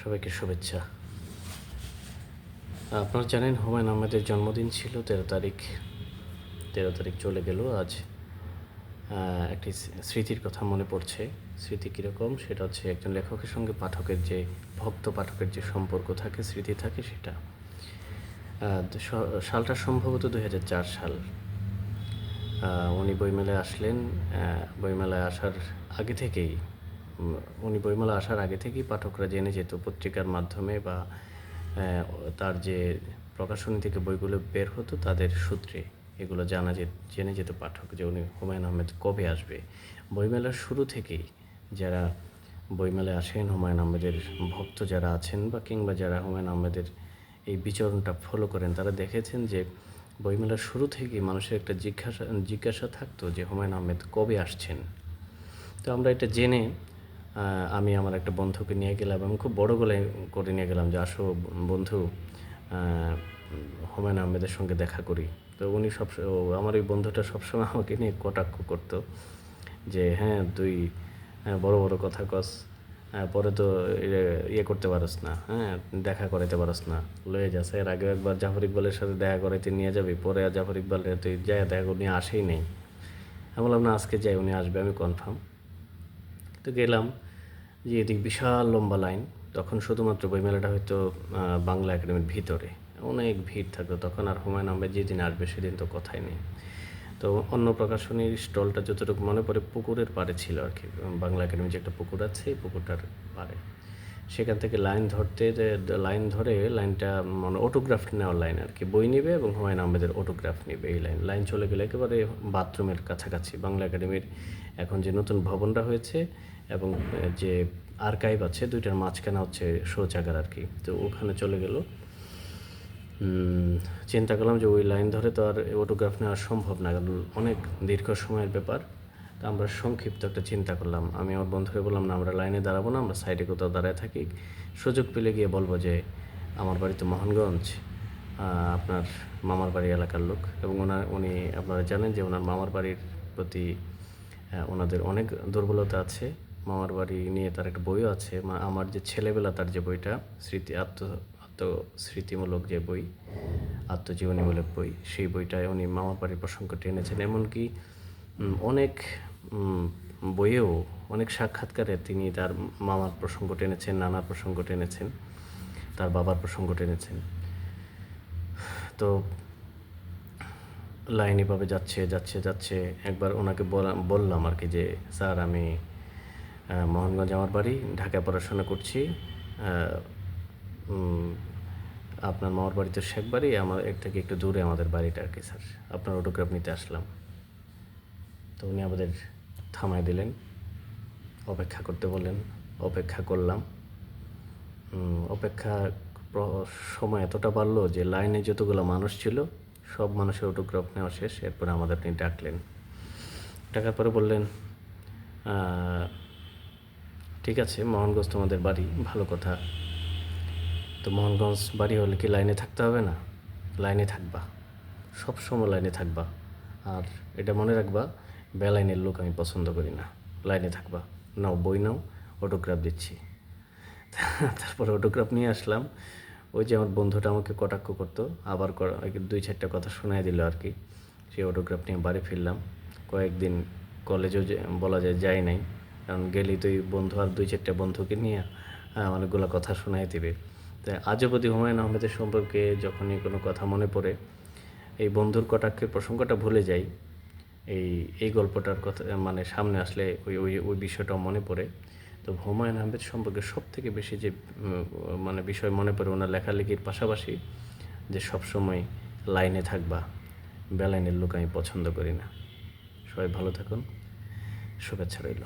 সবাইকে শুভেচ্ছা। আপনারা জানেন হুমায়ুন আহমেদের জন্মদিন ছিল, তেরো তারিখ তেরো তারিখ চলে গেল। আজ একটি স্মৃতির কথা মনে পড়ছে। স্মৃতি কীরকম? সেটা হচ্ছে একজন লেখকের সঙ্গে পাঠকের যে, ভক্ত পাঠকের যে সম্পর্ক থাকে, স্মৃতি থাকে সেটা। সালটা সম্ভবত দু হাজার চার সাল। উনি বইমেলায় আসলেন। বইমেলায় আসার আগে থেকেই উনি বইমেলা আসার আগে থেকেই পাঠকরা জেনে যেত পত্রিকার মাধ্যমে বা তার যে প্রকাশনী থেকে বইগুলো বের হতো তাদের সূত্রে এগুলো জানা যে, জেনে যেত পাঠক যে উনি হুমায়ুন আহমেদ কবে আসবে। বইমেলার শুরু থেকেই যারা বইমেলায় আসেন, হুমায়ুন আহমেদের ভক্ত যারা আছেন বা কিংবা যারা হুমায়ুন আহমেদের এই বিচরণটা ফলো করেন, তারা দেখেছেন যে বইমেলার শুরু থেকেই মানুষের একটা জিজ্ঞাসা জিজ্ঞাসা থাকতো যে হুমায়ুন আহমেদ কবে আসছেন। তো আমরা এটা জেনে আমি আমার একটা বন্ধুকে নিয়ে গেলাম এবং খুব বড় গলায় করে নিয়ে গেলাম যে আসো বন্ধু আহ, হুমায়ুন আহমেদের সঙ্গে দেখা করি। তো উনি সব আমার ওই বন্ধুটা সবসময় আমাকে নিয়ে কটাক্ষ করতো যে হ্যাঁ তুই আহ, বড় বড় কথা কস পরে তো ইয়ে- করতে পারস না হ্যাঁ দেখা করাইতে পারস না লয়ে যাস এর আগে একবার জাফর ইকবালের সাথে দেখা করাইতে নিয়ে যাবি পরে আর জাফর ইকবালের তুই যায় দেখা নিয়ে আসেই নেই। আমি বললাম না আজকে যাই উনি আসবে আমি কনফার্ম তো গেলাম যে এদিক বিশাল লম্বা লাইন, তখন শুধুমাত্র বইমেলাটা হয়তো বাংলা একাডেমির ভিতরে। অনেক ভিড় থাকতো তখন আর হুমায়ুন আহমেদ যেদিন আসবে সেদিন তো কথাই নেই। তো অন্য প্রকাশনীর স্টলটা যতটুকু মনে পড়ে, পুকুরের পাড়ে ছিল আর কি, বাংলা একাডেমি যে একটা পুকুর আছে, পুকুরটার পাড়ে। সেখান থেকে লাইন ধরতে লাইন ধরে লাইনটা মানে অটোগ্রাফ নেওয়ার লাইন আর কি। বই নেবে এবং হুমায়ুন আহমেদের অটোগ্রাফ নেবে এই লাইন। লাইন চলে গেলে একেবারে বাথরুমের কাছাকাছি। বাংলা একাডেমির এখন যে নতুন ভবনটা হয়েছে এবং যে আর্কাইভ আছে, দুইটার মাঝখানে হচ্ছে শৌচাগার আর কি। তো ওখানে চলে গেল। চিন্তা করলাম যে ওই লাইন ধরে তো আর অটোগ্রাফ নেওয়া সম্ভব না। কারণ অনেক দীর্ঘ সময়ের ব্যাপার। তা আমরা সংক্ষিপ্ত একটা চিন্তা করলাম। আমি আমার বন্ধুকে বললাম, না, আমরা লাইনে দাঁড়াবো না, আমরা সাইডে কোথাও দাঁড়ায় থাকি। সুযোগ পেলে গিয়ে বলব যে, আমার বাড়ি তো মোহনগঞ্জ আপনার মামার বাড়ি এলাকার লোক। এবং ওনার উনি, আপনারা জানেন যে ওনার মামার বাড়ির প্রতি ওনাদের অনেক দুর্বলতা আছে। মামার বাড়ি নিয়ে তার একটা বইও আছে। আমার যে ছেলেবেলা তার যে বইটা, স্মৃতি, আত্ম, আত্মস্মৃতিমূলক যে বই, আত্মজীবনীমূলক বই, সেই বইটায় উনি মামার বাড়ির প্রসঙ্গ টেনেছেন এমনকি অনেক বইয়েও অনেক সাক্ষাৎকারে তিনি তার মামার প্রসঙ্গ টেনেছেন, নানার প্রসঙ্গ টেনেছেন, তার বাবার প্রসঙ্গ টেনেছেন। তো লাইন এভাবে যাচ্ছে যাচ্ছে যাচ্ছে। একবার ওনাকে বলা- বললাম আর কি যে, স্যার, আমি মোহনগঞ্জ আমার বাড়ি ঢাকায় পড়াশোনা করছি। আপনার মামার বাড়ি তো শেখ বাড়ি আমার এর থেকে একটু দূরে আমাদের বাড়িটা আর কি, স্যার। আপনার অটোগ্রাফ নিতে আসলাম। তো উনি আমাদের থামায় দিলেন, অপেক্ষা করতে বললেন, অপেক্ষা করলাম। অপেক্ষা সময় এতটা বাড়লো যে লাইনে যতগুলো মানুষ ছিল, সব মানুষের অটোগ্রাফ নেওয়া শেষ, এরপরে আমাদের তিনি ডাকলেন। ডাকার পরে বললেন ঠিক আছে, মোহনগঞ্জ তোমাদের বাড়ি, ভালো কথা। তো মোহনগঞ্জ বাড়ি হলে কি লাইনে থাকতে হবে না? লাইনে থাকবা। সব সময় লাইনে থাকবা। আর এটা মনে রাখবা বেলাইনের লোক আমি পছন্দ করি না। লাইনে থাকবা। নাও, বই নাও অটোগ্রাফ দিচ্ছি। তারপরে অটোগ্রাফ নিয়ে আসলাম। ওই যে আমার বন্ধুটা আমাকে কটাক্ষ করতো, আবার দুই চারটা কথা শোনায় দিল আর কি। সেই অটোগ্রাফ নিয়ে বাড়ি ফিরলাম। কয়েকদিন কলেজেও বলা যায় যাই নাই। কারণ গেলেই তো বন্ধু আর দুই চারটা বন্ধুকে নিয়ে অনেকগুলো কথা শোনাই দিবে। তাই আজও প্রতি হুমায়ুন আহমেদের সম্পর্কে যখনই কোনো কথা মনে পড়ে, এই বন্ধুর কটাক্ষের প্রসঙ্গটা ভুলে যাই। এই এই গল্পটার কথা মানে সামনে আসলে ওই ওই ওই বিষয়টাও মনে পড়ে। তো হুমায়ুন আহমেদ সম্পর্কে সব থেকে বেশি যে মানে বিষয় মনে পড়ে ওনার লেখালেখির পাশাপাশি যে সবসময় লাইনে থাকবা বেলাইনের লোক আমি পছন্দ করি না। সবাই ভালো থাকুন। শুভেচ্ছা রইল।